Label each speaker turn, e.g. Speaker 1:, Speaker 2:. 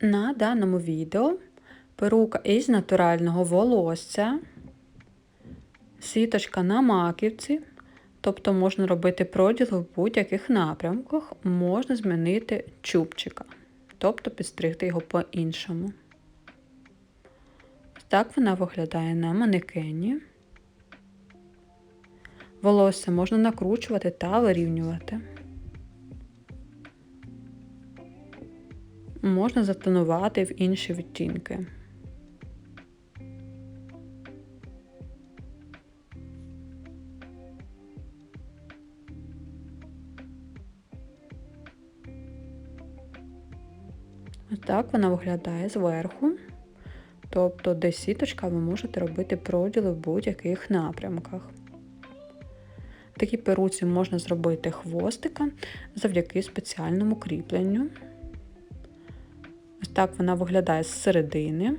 Speaker 1: На даному відео перука із натурального волосся, сіточка на маківці, тобто можна робити проділи в будь-яких напрямках, можна змінити чубчика, тобто підстригти його по-іншому. Так вона виглядає на манекені. Волосся можна накручувати та вирівнювати. Можна затонувати в інші відтінки. Ось так вона виглядає зверху. Тобто, де сіточка, ви можете робити проділи в будь-яких напрямках. В такій перуці можна зробити хвостика завдяки спеціальному кріпленню. Ось так вона виглядає з середини.